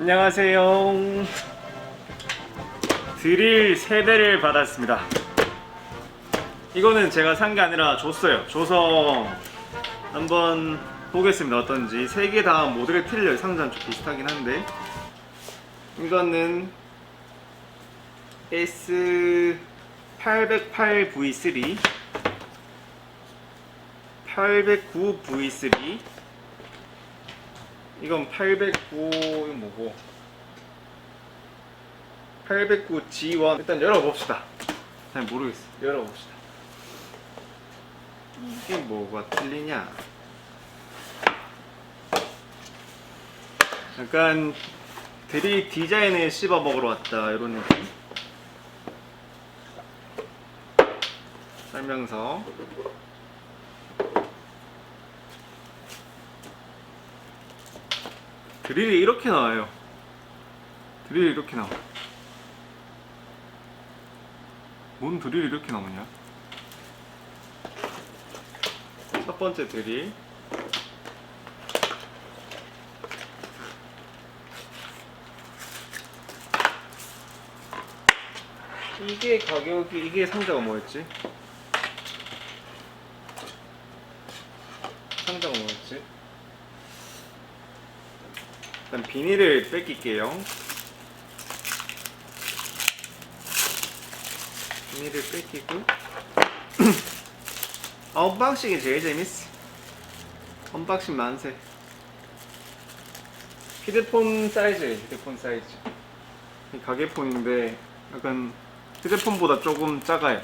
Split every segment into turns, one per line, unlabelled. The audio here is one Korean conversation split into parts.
안녕하세요. 드릴 세대를 받았습니다. 이거는 제가 산 게 아니라 줬어요. 줘서 한번 보겠습니다. 어떤지. 세 개 다 모델이 틀려요. 상자는 좀 비슷하긴 한데. 이거는 S808V3 809 V3 이건 809 이거 뭐고. 809 G1 일단 열어봅시다. 잘 모르겠어. 열어봅시다. 이게 뭐가 틀리냐? 약간 드릴 디자인을 씹어 먹으러 왔다 이런 느낌? 설명서 드릴이 이렇게 나와요 드릴이 이렇게 나와 뭔 드릴이 이렇게 나오냐 첫 번째 드릴 이게 가격이 이게 상자가 뭐였지? 상자가 뭐였지? 일단 비닐을 뺏길게요. 비닐을 뺏기고 아, 언박싱이 제일 재밌어. 언박싱 만세. 휴대폰 사이즈예요. 휴대폰 사이즈. 이 가게폰인데 약간 휴대폰보다 조금 작아요.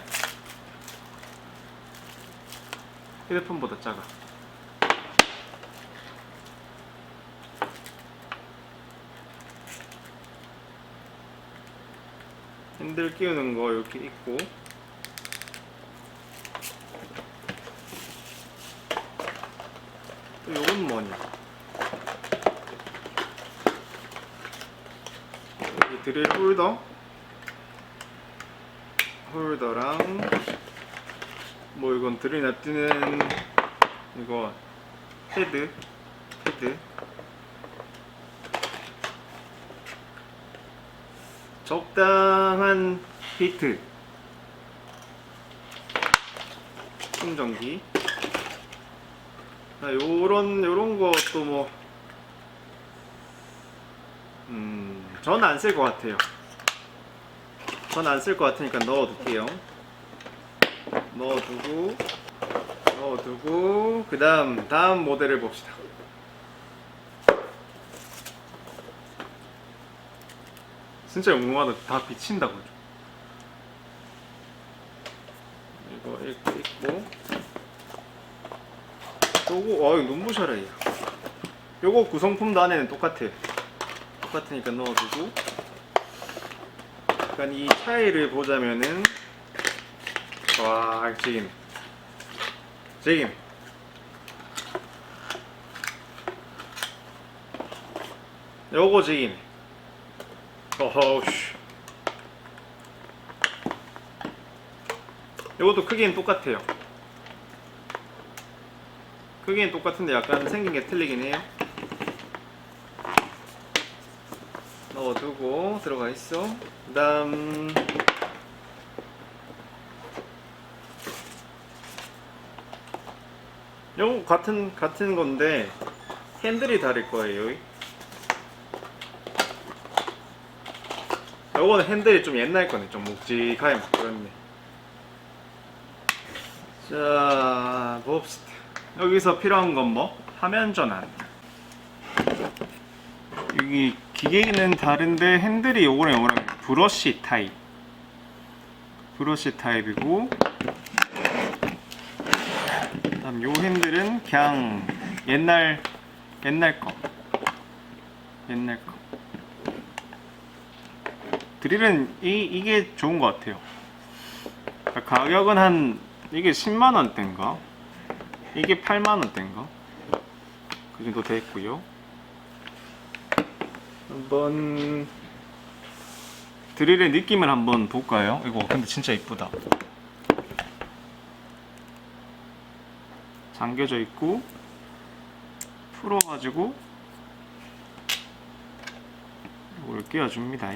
휴대폰보다 작아. 핸들 끼우는 거 이렇게 있고. 또 요건 뭐냐 여기 드릴 홀더. 홀더랑 뭐 이건 드릴 놔두는 이거 패드 패드 적당한 히트 충전기 아, 요런 요런 것도 뭐 음, 전 안 쓸 것 같아요. 전 안 쓸 것 같으니까 넣어둘게요. 넣어두고 넣어두고 그 다음 다음 모델을 봅시다. 진짜 영롱하다. 다 비친다고. 이거 읽고 있고. 요거, 아, 이거 눈부셔라, 얘. 요거 구성품도 안에는 똑같아. 똑같으니까 넣어두고. 약간 이 차이를 보자면은, 와, 지금. 지금. 요거 지금. 어허우씨. 이것도 크기는 똑같아요. 크기는 똑같은데 약간 생긴 게 틀리긴 해요. 넣어두고 들어가 있어. 그 다음 요 같은 같은 건데 핸들이 다를 거예요. 요거는 핸들이 좀 옛날 거네. 좀 묵직하게 막 그렇네. 자, 봅시다. 여기서 필요한 건 뭐? 화면 전환. 여기 기계는 다른데 핸들이 요거랑 요거랑 브러쉬 타입. 브러쉬 타입이고 그다음 요 핸들은 그냥 옛날 옛날 거. 옛날 거. 드릴은 이, 이게 좋은 것 같아요. 가격은 한 이게 10만 원대인가? 이게 8만 원대인가? 그 정도 됐고요. 한번 드릴의 느낌을 한번 볼까요? 이거 근데 진짜 이쁘다. 잠겨져 있고 풀어가지고 이걸 끼워줍니다.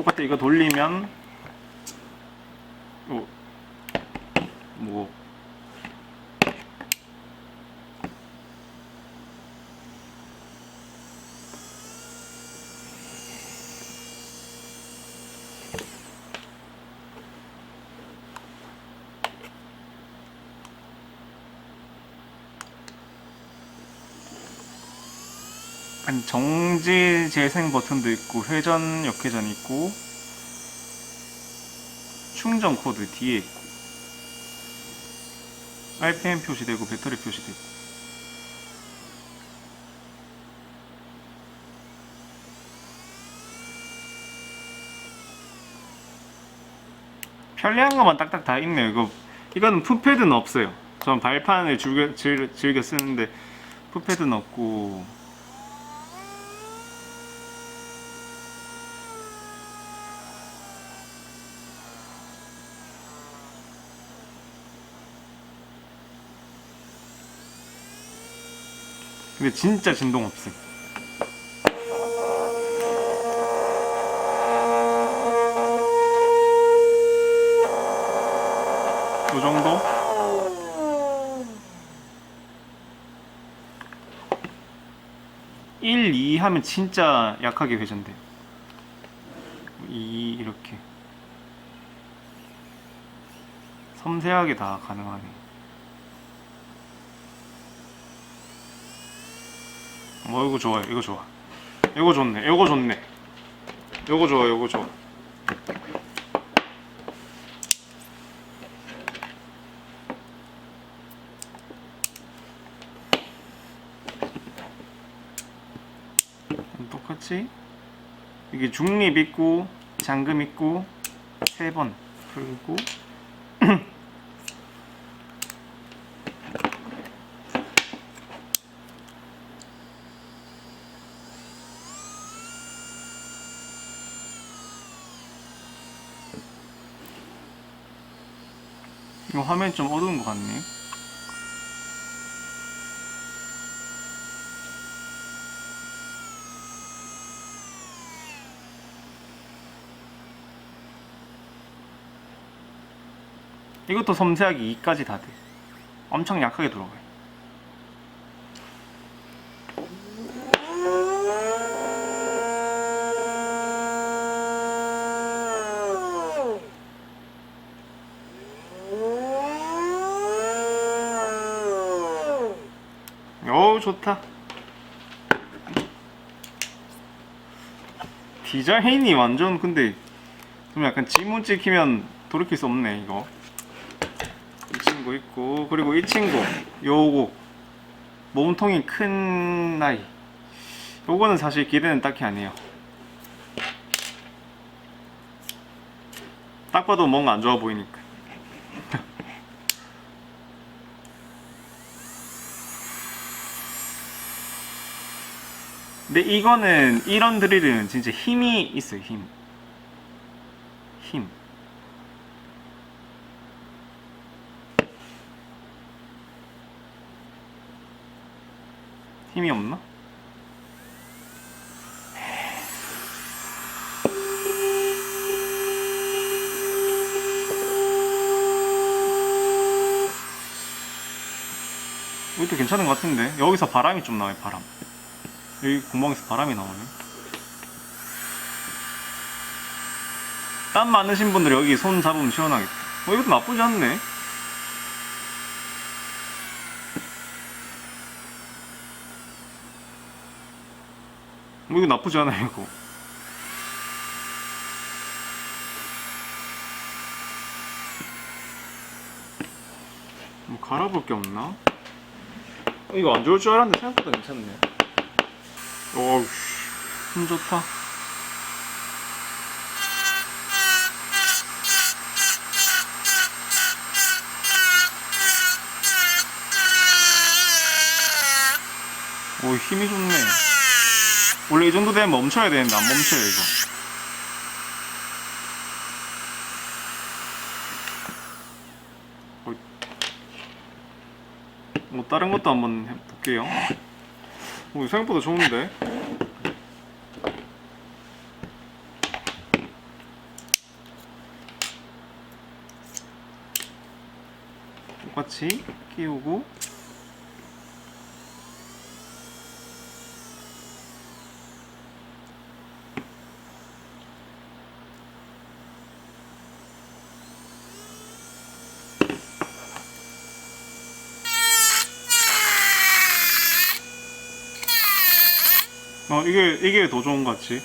똑같아. 이거 돌리면 어, 뭐 아니 정지 재생 버튼도 있고 회전 역회전 있고 충전 코드 뒤에 있고 RPM 표시되고 배터리 표시되고. 편리한 것만 딱딱 다 있네요. 이거 이거는 풋패드는 없어요. 전 발판을 즐겨, 즐, 즐겨 쓰는데 풋패드는 없고 근데 진짜 진동 없음. 요 정도? 일, 2 하면 진짜 약하게 회전돼. 2 이렇게. 섬세하게 다 가능하네. 어 이거 좋아요 이거 좋아. 이거 좋네 이거 좋네. 이거 좋아 이거 좋아. 똑같이? 이게 중립 있고 잠금 있고 세 번 풀고 이거 화면이 좀 어두운 것 같네. 이것도 섬세하게 2까지 다 돼. 엄청 약하게 들어가요. 어우 좋다. 디자인이 완전 근데 좀 약간 지문 찍히면 돌이킬 수 없네 이거. 이 친구 있고 그리고 이 친구 요거. 몸통이 큰 나이. 요거는 사실 기대는 딱히 안 해요. 딱 봐도 뭔가 안 좋아 보이니까 근데 이거는 이런 드릴은 진짜 힘이 있어요 힘. 힘. 힘이 없나? 이것도 괜찮은 것 같은데 여기서 바람이 좀 나와요 바람 여기 구멍에서 바람이 나오네. 땀 많으신 분들 여기 손 잡으면 시원하겠다. 어, 이것도 나쁘지 않네. 뭐 이거 나쁘지 않아요, 이거. 뭐 갈아볼 게 없나? 어, 이거 안 좋을 줄 알았는데 생각보다 괜찮네. 어우, 힘 좋다. 오, 힘이 좋네. 원래 이 정도 되면 멈춰야 되는데 안 멈춰요, 이거. 어이. 뭐 다른 것도 한번 해볼게요. 오, 생각보다 좋은데? 똑같이 끼우고 어 이게 이게 더 좋은 것 같지?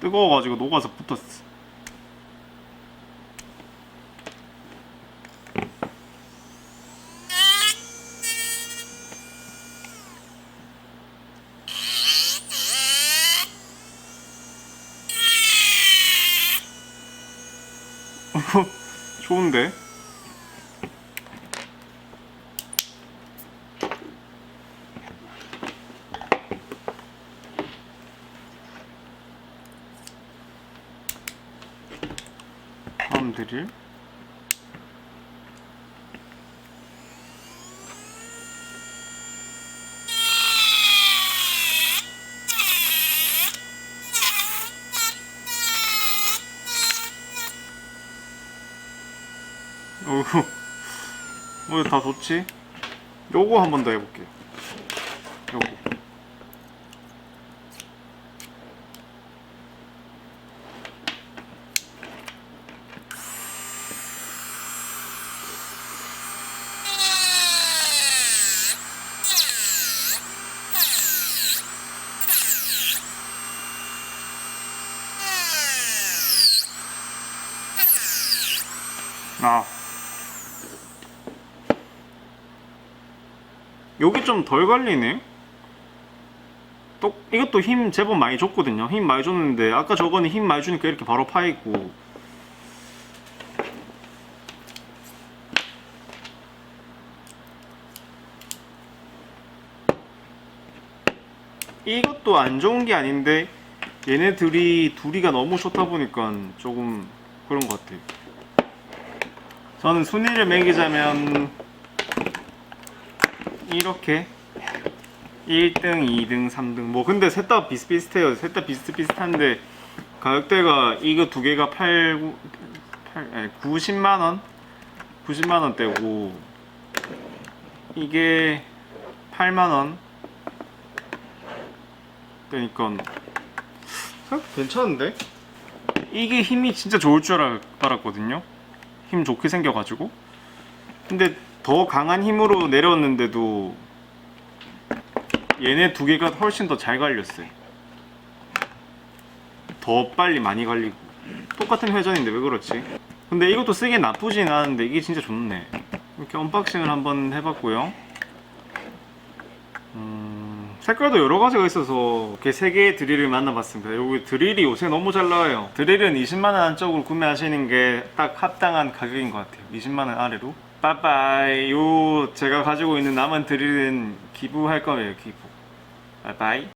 뜨거워가지고 녹아서 붙었어. 좋은데? 다음 드릴 어후 뭐다 좋지? 요거 한 번 더 해볼게요. 요거 아 여기 좀덜 걸리네. 또 이것도 힘 제법 많이 줬거든요. 힘 많이 줬는데 아까 저거는 힘 많이 주니까 이렇게 바로 파 있고. 이것도 안 좋은 게 아닌데 얘네들이 둘이가 너무 좋다 보니까 조금 그런 것 같아요. 저는 순위를 매기자면 이렇게 1등, 2등, 3등 뭐 근데 셋 다 비슷비슷해요 셋 다 비슷비슷한데 가격대가 이거 두 개가 8, 8 아니, 90만원? 90만원대고 이게 8만원 그러니까 괜찮은데? 이게 힘이 진짜 좋을 줄 알- 알았거든요 힘 좋게 생겨가지고 근데 더 강한 힘으로 내려왔는데도 얘네 두 개가 훨씬 더 잘 갈렸어요. 더 빨리 많이 갈리고 똑같은 회전인데 왜 그렇지? 근데 이것도 쓰기 나쁘진 않은데 이게 진짜 좋네. 이렇게 언박싱을 한번 해봤고요. 음, 색깔도 여러 가지가 있어서 이렇게 세 개의 드릴을 만나봤습니다. 여기 드릴이 요새 너무 잘 나와요. 드릴은 20만 원 안쪽으로 구매하시는 게 딱 합당한 가격인 것 같아요. 20만 원 아래로. 빠빠이. 요 제가 가지고 있는 남은 드릴은 기부할 거예요. 기부. 빠빠이.